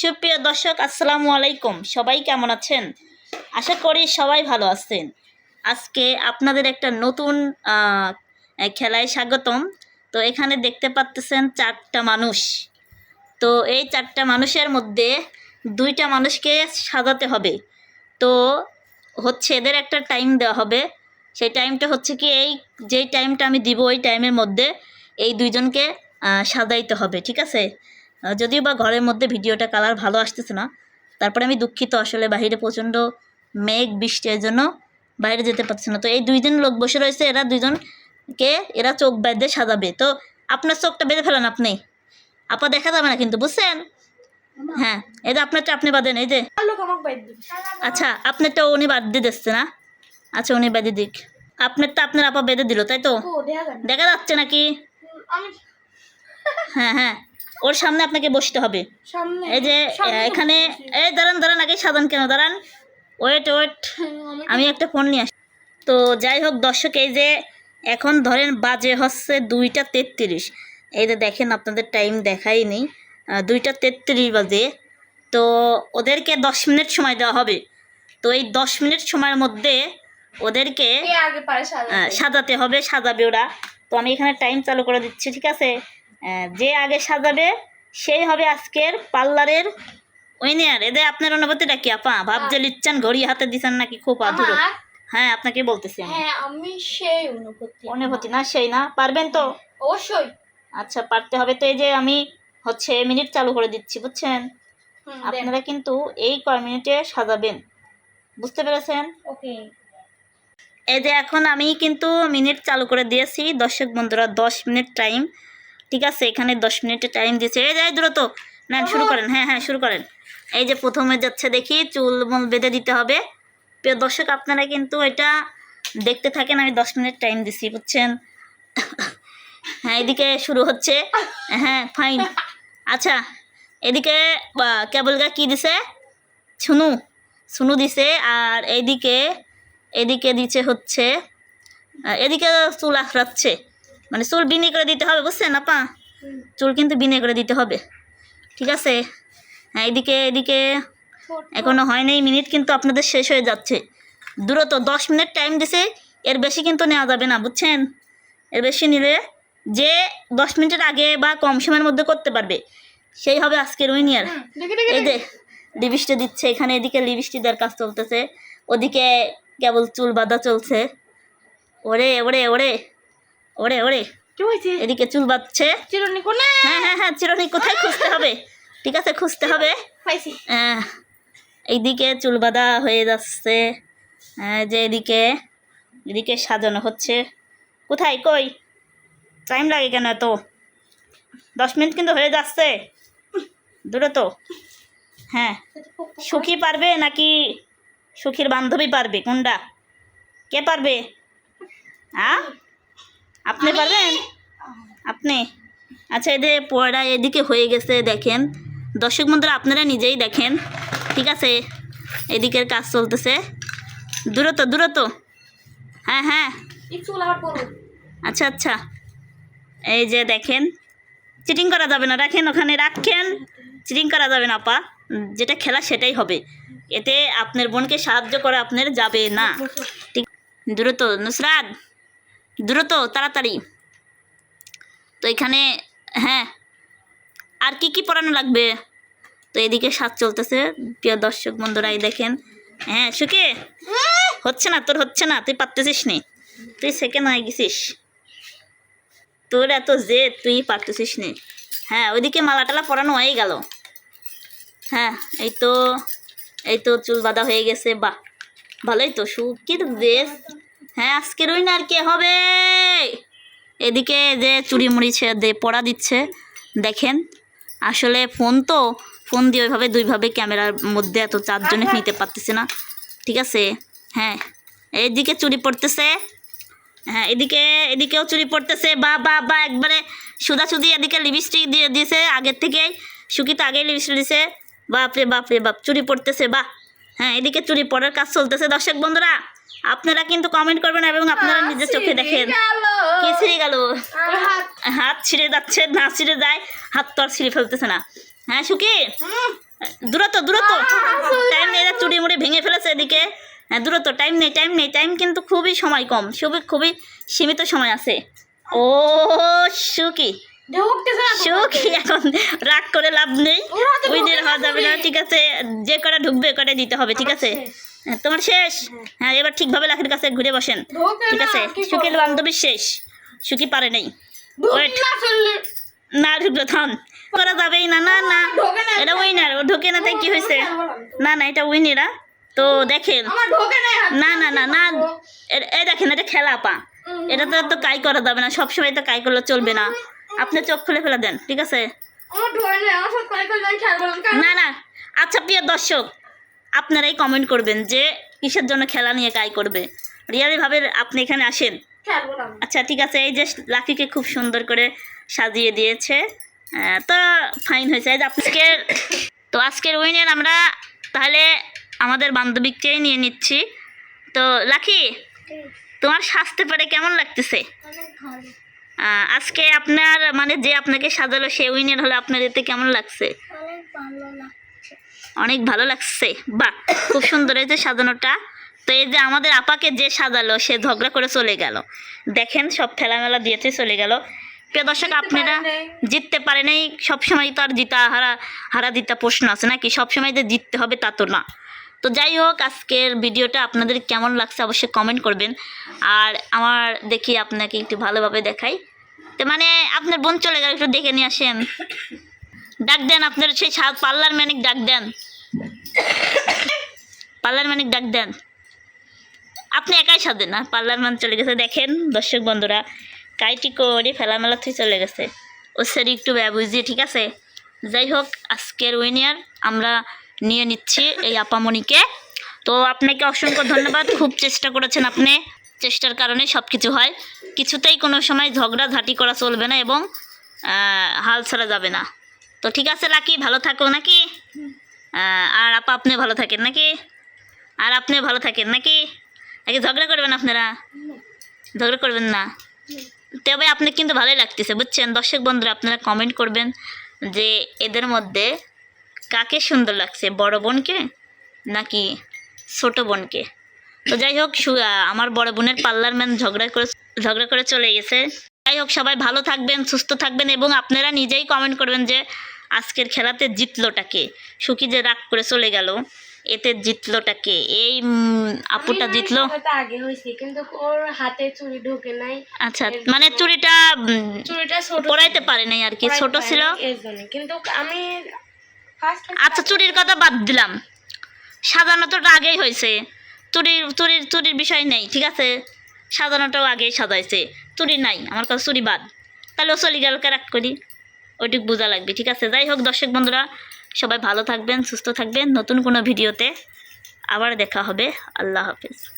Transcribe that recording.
সুপ্রিয় দর্শক, আসসালামু আলাইকুম। সবাই কেমন আছেন? আশা করি সবাই ভালো আছেন। আজকে আপনাদের একটা নতুন খেলায় স্বাগতম। তো এখানে দেখতে পাচ্তেছেন চারটা মানুষ। তো এই চারটা মানুষের মধ্যে দুইটা মানুষকে সাজাতে হবে। তো হচ্ছে এদের একটা টাইম দেওয়া হবে। সেই টাইমটা হচ্ছে কি, এই যেই টাইমটা আমি দিব, ওই টাইমের মধ্যে এই দুইজনকে সাজাইতে হবে, ঠিক আছে? যদিও বা ঘরের মধ্যে ভিডিওটা কালার ভালো আসতেছে না তারপরে আমি দুঃখিত আসলে বাইরে প্রচণ্ড মেঘ বৃষ্টির জন্য বাইরে যেতে পারছে না। তো এই দুইজন লোক বসে রয়েছে এরা দুইজনকে এরা চোখ বেঁধে সাজাবে। তো আপনার চোখটা বেঁধে ফেলেন আপনি। আপা দেখা যাবে না কিন্তু বুঝছেন? হ্যাঁ এই যে আপনারটা আপনি বাঁধেন এই যে। আচ্ছা আপনারটা উনি বাদ দিয়ে দিচ্ছে না? আচ্ছা উনি বেঁধে দিক। আপনারটা আপনার আপা বেঁধে দিল তাই তো। দেখা যাচ্ছে নাকি? হ্যাঁ হ্যাঁ। ওর সামনে আপনাকে বসতে হবে। এই যে এখানে এই দাঁড়ান দাঁড়ান আগে সাধান কেন? দাঁড়ান। Wait wait. আমি একটা ফোন নিয়ে আসি তো যাই হোক দর্শক এই যে এখন ধরেন বাজে হচ্ছে দুইটা তেত্রিশ। এই যে দেখেন আপনাদের টাইম দেখাই নেই। দুইটা তেত্রিশ বাজে। তো ওদেরকে দশ মিনিট সময় দেওয়া হবে। তো এই দশ মিনিট সময়ের মধ্যে ওদেরকে সাজাতে? হবে সাজাবে ওরা। তো আমি এখানে টাইম চালু করে দিচ্ছি ঠিক আছে? যে আগে সাজাবে সেই হবে আজকের পার্লারের উইনার এদের আপনার অনুভূতিটা কি আপা? ভাব যে লিচ্ছেন ঘড়ি হাতে দিচ্ছেন নাকি খুব আধুরো হ্যাঁ আপনাকে বলতেছি হ্যাঁ আমি সেই অনুভূতি। অনুভূতি না সেই না। পারবেন তো? অবশ্যই। আচ্ছা পারতে হবে তো এই যে আমি হচ্ছে মিনিট চালু করে দিচ্ছি বুঝছেন? আপনারা কিন্তু এই কয় মিনিটে সাজাবেন। বুঝতে পেরেছেন? ওকে। এই যে এখন আমি কিন্তু মিনিট চালু করে দিয়েছি। দর্শক বন্ধুরা দশ মিনিট টাইম ঠিক আছে এখানে দশ মিনিটের টাইম দিয়েছে। এই যাই দ্রুত না শুরু করেন হ্যাঁ হ্যাঁ শুরু করেন। এই যে প্রথমে যাচ্ছে দেখি চুল মুল বেঁধে দিতে হবে। প্রিয় দর্শক আপনারা কিন্তু এটা দেখতে থাকেন আমি দশ মিনিট টাইম দিছি বুঝছেন? হ্যাঁ এদিকে শুরু হচ্ছে। হ্যাঁ ফাইন আচ্ছা এদিকে কেবলগা কি দিছে? ছুনু ছুনু দিছে আর এইদিকে এদিকে দিচ্ছে হচ্ছে এদিকে চুল আখড়াচ্ছে। মানে চুল বিনে করে দিতে হবে বুঝছেন আপা? চুল কিন্তু বিনে করে দিতে হবে। ঠিক আছে? হ্যাঁ এদিকে এদিকে এখনও হয়নি মিনিট কিন্তু আপনাদের শেষ হয়ে যাচ্ছে। দ্রুত দশ মিনিট টাইম দিছে এর বেশি কিন্তু নেওয়া যাবে না বুঝছেন? এর বেশি নিলে যে দশ মিনিটের আগে বা কম সময়ের মধ্যে করতে পারবে সেই হবে আজকের উইনিয়ার এই যে লিপস্টি দিচ্ছে এখানে এদিকে লিপস্টি দেওয়ার কাজ চলতেছে। ওদিকে কেবল চুল বাঁধা চলছে। ওরে ওরে ওরে! ওরে ওরে। কি হয়েছে? এদিকে চুল বাঁধছে। চিরুনি কোনে? হ্যাঁ হ্যাঁ হ্যাঁ চিরনি কোথায় খুঁজতে হবে? ঠিক আছে খুঁজতে হবে। পাইছি। আহ, এইদিকে চুল বাঁধা হয়ে যাচ্ছে। যে এদিকে এদিকে সাজানো হচ্ছে। কোথায়? কই? টাইম লাগে কেন এত? দশ মিনিট কিন্তু হয়ে যাচ্ছে। দূরে তো। হ্যাঁ। সুখী পারবে নাকি সুখীর বান্ধবী পারবে? কোনটা? কে পারবে? হ্যাঁ আপনি পারবেন? আপনি? আচ্ছা এদের পড়া এদিকে হয়ে গেছে দেখেন। দর্শক বন্ধুরা আপনারা নিজেই দেখেন। ঠিক আছে? এদিকের কাজ চলতেছে। দূরত দূরত হ্যাঁ হ্যাঁ। আচ্ছা আচ্ছা। এই যে দেখেন চিটিং করা যাবে না। রাখেন ওখানে রাখেন। চিটিং করা যাবে না আপা। যেটা খেলা সেটাই হবে। এতে আপনার বোনকে সাহায্য করা আপনার যাবে না। ঠিক। দ্রুত নুসরাত। দ্রুত, তাড়াতাড়ি। তো এখানে হ্যাঁ আর কি কি পড়ানো লাগবে? তো এদিকে সাজ চলতেছে। প্রিয় দর্শক বন্ধুরা, এই দেখেন। হ্যাঁ সুখে? হচ্ছে না, তোর হচ্ছে না, তুই পারতেছিস নি। তুই সেকেন্ড হয়ে গেছিস। তোর এত যে তুই পারতেছিস নি। হ্যাঁ ওইদিকে মালা টালা পরানো হয়ে গেল। হ্যাঁ এই তো এই তো চুল বাঁধা হয়ে গেছে। বাহ, ভালোই তো, সুখের দেশ হ্যাঁ আজকের ওই না আর কে হবে। এদিকে যে চুড়ি মুড়িছে দে পড়া দিচ্ছে দেখেন। আসলে ফোন তো ফোন দিয়ে ওইভাবে দুইভাবে ক্যামেরার মধ্যে এত চারজনে নিতে পারতেছে না। ঠিক আছে? হ্যাঁ এইদিকে চুরি পড়তেছে। হ্যাঁ এদিকে এদিকেও চুরি পড়তেছে। বা বা বা একবারে সুদাসুদি এদিকে লিপস্টিক দিয়ে দিয়েছে আগের থেকেই। সুকি তো আগেই লিপস্টিক দিয়েছে বাপরে বাপরে বাপ চুরি পড়তেছে বা হ্যাঁ এদিকে চুরি পড়ার কাজ চলতেছে। দর্শক বন্ধুরা আপনারা কিন্তু কমেন্ট করবেন এবং আপনারা নিজের চোখে দেখেন। কি ছিঁড়ে গেল? হাত। ছিঁড়ে যাচ্ছে না ছিঁড়ে যায় হাত তো আর ছিঁড়ে ফেলতেছে না। হ্যাঁ হুম, দূরত্ব দূরত্ব। টাইম নেই চুড়ি মুড়ি ভেঙে ফেলেছে এদিকে। হ্যাঁ দূরত্ব টাইম নেই টাইম নেই। টাইম কিন্তু খুবই সময় কম খুবই খুবই সীমিত সময় আছে। ও ঢুকতেছে সুখী এখন রাগ করে লাভ নেই। তো উইনের হওয়া যাবে না ঠিক আছে। যে কটা ঢুকবে কটা দিতে হবে ঠিক আছে? তোমার শেষ? হ্যাঁ। এবার ঠিকভাবে লাখের কাছে ঘুরে বসেন। ঠিক আছে? সুখীর বান্ধবীর শেষ। সুখী পারে নেই। না ঢুকলো থাম। করা যাবেই না না না। এটা উইনার ও ঢোকে না তাই কি হয়েছে? না না। এটা উইনেরা তো দেখেন। না না না না এ- দেখেন এটা খেলা পা। এটা তো তো কাই করা যাবে না। সবসময় তো কাই করলে চলবে না। আপনি চোখ খুলে ফেলে দেন ঠিক আছে? না না। আচ্ছা প্রিয় দর্শক আপনারাই কমেন্ট করবেন যে কিসের জন্য খেলা নিয়ে কাই করবে। রিয়ালি ভাবে আপনি এখানে আসেন। আচ্ছা ঠিক আছে এই যে লাকিকে খুব সুন্দর করে সাজিয়ে দিয়েছে। তো ফাইন হয়েছে। এই যে আজকের তো আজকের উইনের আমরা তাহলে আমাদের বান্ধবীকেই নিয়ে নিচ্ছি। তো লাকি তোমার সাজতে পারে কেমন লাগতেছে? আজকে আপনার মানে যে আপনাকে সাজালো সে উইনের হলে আপনার এতে কেমন লাগছে? অনেক ভালো লাগছে। বাহ খুব সুন্দর হয়েছে সাজানোটা। তো এই যে আমাদের আপাকে যে সাজালো সে ঝগড়া করে চলে গেল। দেখেন সব ঠেলামেলা দিয়েছে চলে গেল। প্রিয় দর্শক আপনারা জিততে পারে নাই। সবসময় তো আর জিতা হারা হারা জিতা প্রশ্ন আছে নাকি সবসময় যে জিততে হবে তা তো না। তো যাই হোক আজকের ভিডিওটা আপনাদের কেমন লাগছে অবশ্যই কমেন্ট করবেন। আর আমার দেখি আপনাকে একটু ভালোভাবে দেখাই। তো মানে আপনার বোন চলে গেল একটু দেখে নিয়ে আসেন। ডাক দেন আপনার সেই পার্লার ম্যানিক ডাক দেন। পার্লার ম্যানিক ডাক দেন। আপনি একাই সাজেন না, পার্লার ম্যান চলে গেছে। দেখেন, দর্শক বন্ধুরা, কাইটি করে ফেলামেলা থেকে চলে গেছে। ও স্যার একটু ব্যয় বুঝিয়ে, ঠিক আছে? যাই হোক, আজকের উইনিয়ার আমরা নিয়ে নিচ্ছি এই আপামনিকে। তো আপনাকে অসংখ্য ধন্যবাদ। খুব চেষ্টা করেছেন আপনি। চেষ্টার কারণে সব কিছু হয়। কিছুতেই কোনো সময় ঝগড়া ঝাঁটি করা চলবে না এবং হাল ছাড়া যাবে না। তো ঠিক আছে, লাকি, ভালো থাকো নাকি? আর আপা আপনি ভালো থাকেন নাকি? আর আপনি ভালো থাকেন নাকি? নাকি ঝগড়া করবেন আপনারা? ঝগড়া করবেন না? তবে আপনি কিন্তু ভালোই লাগতেছে, বুঝছেন? দর্শক বন্ধুরা, আপনারা কমেন্ট করবেন যে এদের মধ্যে কাকে সুন্দর লাগছে, বড় বোনকে নাকি ছোট বোনকে? তো যাই হোক আমার বড় বোনের পার্লার ম্যান ঝগড়া করে ঝগড়া করে চলে গেছে। যাই হোক, সবাই ভালো থাকবেন, সুস্থ থাকবেন এবং আপনারা নিজেই কমেন্ট করবেন যে আজকের খেলাতে জিতলোটাকে সুখী যে রাগ করে চলে গেল এতে জিতলোটাকে এই আপুটা জিতলো? আগে হয়েছে কিন্তু ওর হাতে চুড়ি ঢোকে নাই। আচ্ছা মানে চুরিটা ছোট পরাইতে পারে নাই আর কি ছোট ছিল? কিন্তু আমি আচ্ছা চুরির কথা বাদ দিলাম। সাজানো তো আগেই হয়েছে। চুরির চুরির চুরির বিষয় নেই ঠিক আছে? সাজানোটাও আগেই সাজাইছে। চুরি নাই আমার কাছে চুরি বাদ। তাহলে ও চলি গেল রাখ করি? ওইটুক বোঝা লাগবে, ঠিক আছে? যাই হোক, দর্শক বন্ধুরা, সবাই ভালো থাকবেন, সুস্থ থাকবেন। নতুন কোনো ভিডিওতে আবার দেখা হবে। আল্লাহ হাফেজ।